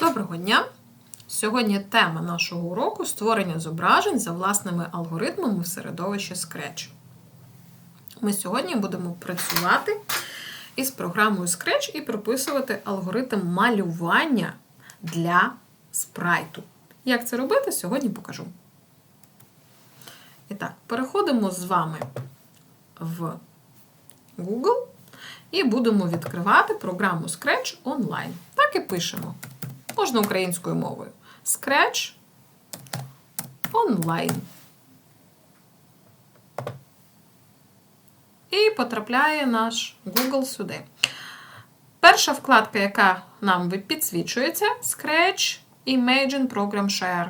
Доброго дня! Сьогодні тема нашого уроку створення зображень за власними алгоритмами в середовищі Scratch. Ми сьогодні будемо працювати із програмою Scratch і прописувати алгоритм малювання для спрайту. Як це робити, сьогодні покажу. І так, переходимо з вами в Google і будемо відкривати програму Scratch онлайн. Так і пишемо. Можна українською мовою. Scratch онлайн. І потрапляє наш Google сюди. Перша вкладка, яка нам підсвічується, Scratch Imagine Program Share.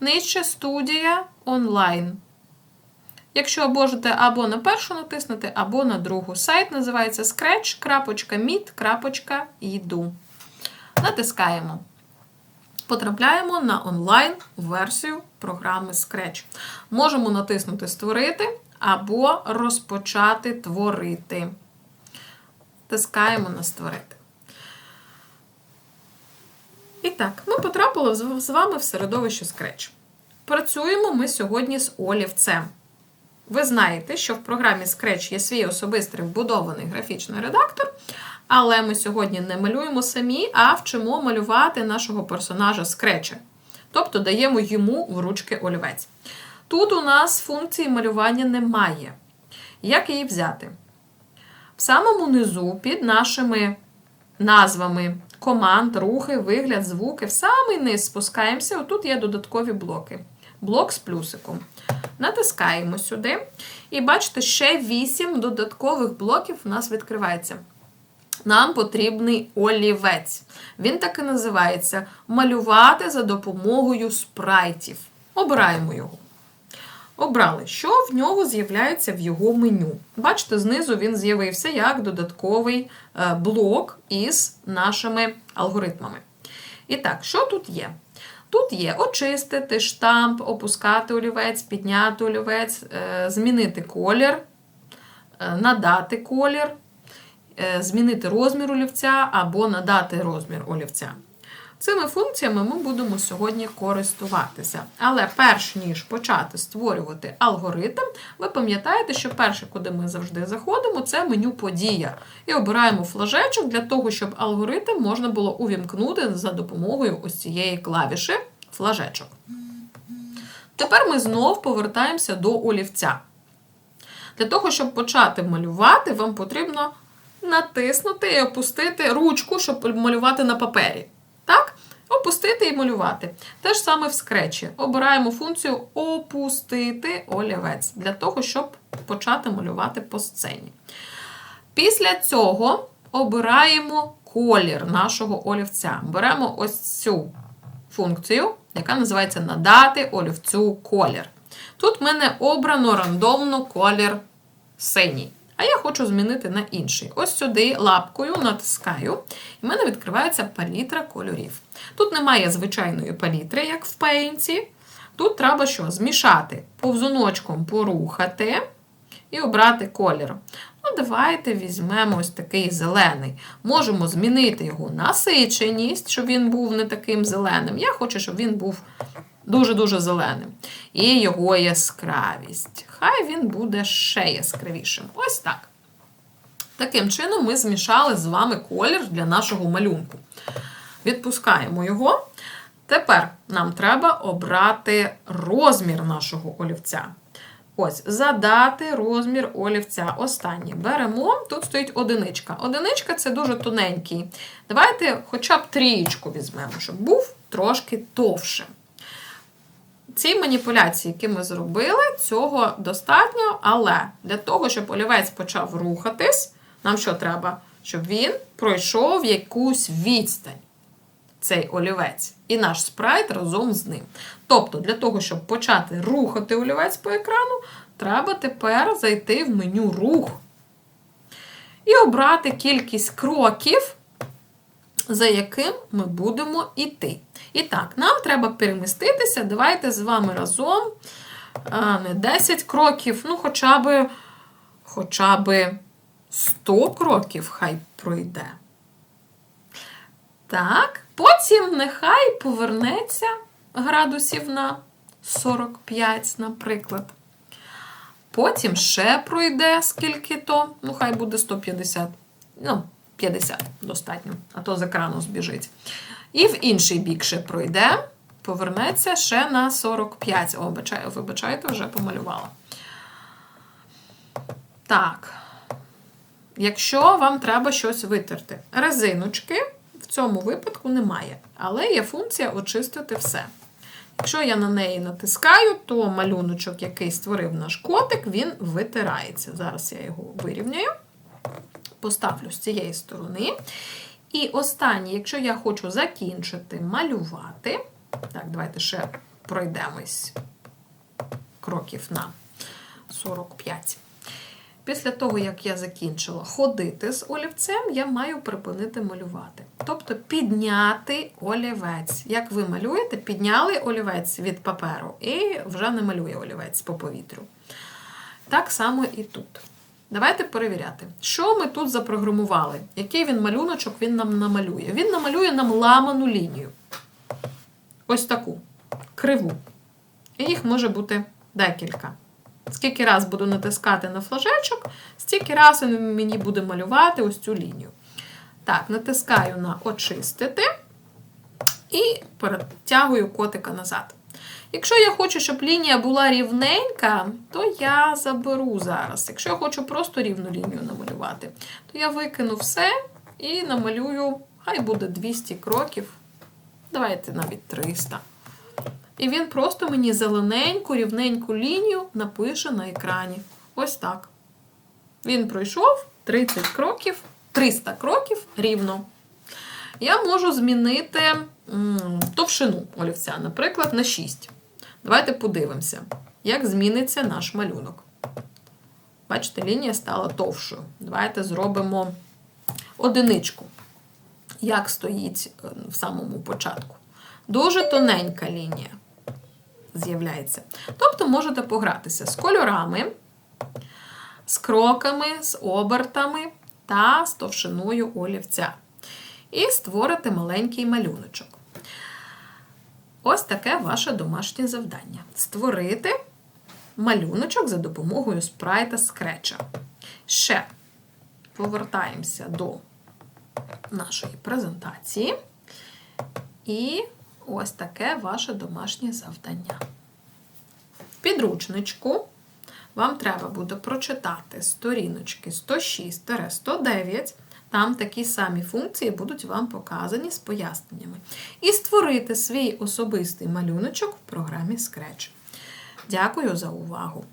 Нижче студія онлайн. Якщо можете або на першу натиснути, або на другу. Сайт називається scratch.meet.edu. Натискаємо. Потрапляємо на онлайн-версію програми Scratch. Можемо натиснути Створити або розпочати творити. Тискаємо на Створити. І так, ми потрапили з вами в середовище Scratch. Працюємо ми сьогодні з олівцем. Ви знаєте, що в програмі Scratch є свій особистий вбудований графічний редактор, але ми сьогодні не малюємо самі, а вчимо малювати нашого персонажа Scratch. Тобто даємо йому в ручки олівець. Тут у нас функції малювання немає. Як її взяти? В самому низу під нашими назвами команд, рухи, вигляд, звуки, в самий низ спускаємося. Отут є додаткові блоки. Блок з плюсиком. Натискаємо сюди. І бачите, ще 8 додаткових блоків у нас відкривається. Нам потрібний олівець. Він так і називається малювати за допомогою спрайтів. Обираємо його. Обрали, що в нього з'являється в його меню. Бачите, знизу він з'явився як додатковий блок із нашими алгоритмами. І так, що тут є? Тут є очистити штамп, опускати олівець, підняти олівець, змінити колір, надати колір, змінити розмір олівця або надати розмір олівця. Цими функціями ми будемо сьогодні користуватися. Але перш ніж почати створювати алгоритм, ви пам'ятаєте, що перше, куди ми завжди заходимо, це меню Подія. І обираємо флажечок для того, щоб алгоритм можна було увімкнути за допомогою ось цієї клавіші флажечок. Тепер ми знов повертаємося до олівця. Для того, щоб почати малювати, вам потрібно натиснути і опустити ручку, щоб малювати на папері. Так? Опустити і малювати. Те ж саме в скретчі. Обираємо функцію опустити олівець для того, щоб почати малювати по сцені. Після цього обираємо колір нашого олівця. Беремо ось цю функцію, яка називається надати олівцю колір. Тут в мене обрано рандомно колір синій. А я хочу змінити на інший. Ось сюди лапкою натискаю, і в мене відкривається палітра кольорів. Тут немає звичайної палітри, як в пейнті. Тут треба що? Змішати, повзуночком порухати і обрати колір. Ну, Давайте візьмемо ось такий зелений. Можемо змінити його насиченість, щоб він був не таким зеленим. Я хочу, щоб він був дуже-дуже зеленим. І його яскравість. Хай він буде ще яскравішим. Ось так. Таким чином, ми змішали з вами колір для нашого малюнку. Відпускаємо його. Тепер нам треба обрати розмір нашого олівця. Ось, задати розмір олівця. Останнє. Беремо, тут стоїть одиничка. Одиничка це дуже тоненький. Давайте хоча б трієчку візьмемо, щоб був трошки товшим. Ці маніпуляції, які ми зробили, цього достатньо, але для того, щоб олівець почав рухатись, нам що треба? Щоб він пройшов якусь відстань, цей олівець, і наш спрайт разом з ним. Тобто, для того, щоб почати рухати олівець по екрану, треба тепер зайти в меню рух і обрати кількість кроків, за яким ми будемо йти. І так, нам треба переміститися. Давайте з вами разом не 10 кроків, ну, хоча б, хоча б 100 кроків хай пройде. Так, Потім нехай повернеться градусів на 45, наприклад. Потім ще пройде скільки то, ну хай буде 150. Ну, 50 достатньо, а то з екрану збіжить. І в інший бік ще пройде, повернеться ще на 45. О, вибачайте, вже помалювала. Так. Якщо вам треба щось витерти, резиночки в цьому випадку немає, але є функція очистити все. Якщо я на неї натискаю, то малюночок, який створив наш котик, він витирається. Зараз я його вирівняю, поставлю з цієї сторони. І останнє, якщо я хочу закінчити малювати, так, давайте ще пройдемось кроків на 45. Після того, як я закінчила ходити з олівцем, я маю припинити малювати. Тобто підняти олівець. Як ви малюєте, підняли олівець від паперу і вже не малює олівець по повітрю. Так само і тут. Давайте перевіряти, що ми тут запрограмували, який він малюночок він нам намалює. Він намалює нам ламану лінію. Ось таку криву. І їх може бути декілька. Скільки раз буду натискати на флажечок, стільки раз він мені буде малювати ось цю лінію. Так, натискаю на очистити і перетягую котика назад. Якщо я хочу, щоб лінія була рівненька, то я заберу зараз. Якщо я хочу просто рівну лінію намалювати, то я викину все і намалюю, хай буде 200 кроків. Давайте навіть 300. І він просто мені зелененьку, рівненьку лінію напише на екрані. Ось так. Він пройшов 30 кроків, 300 кроків рівно. Я можу змінити товщину олівця, наприклад, на 6. Давайте подивимося, як зміниться наш малюнок. Бачите, лінія стала товшою. Давайте зробимо одиничку, як стоїть е, в самому початку. Дуже тоненька лінія з'являється. Тобто можете погратися з кольорами, з кроками, з обертами та з товщиною олівця. І створити маленький малюночок. Ось таке ваше домашнє завдання. Створити малюночок за допомогою спрайта скретча. Ще повертаємося до нашої презентації. І ось таке ваше домашнє завдання. В підручничку вам треба буде прочитати сторіночки 106-109. Там такі самі функції будуть вам показані з поясненнями. І створити свій особистий малюночок в програмі Scratch. Дякую за увагу!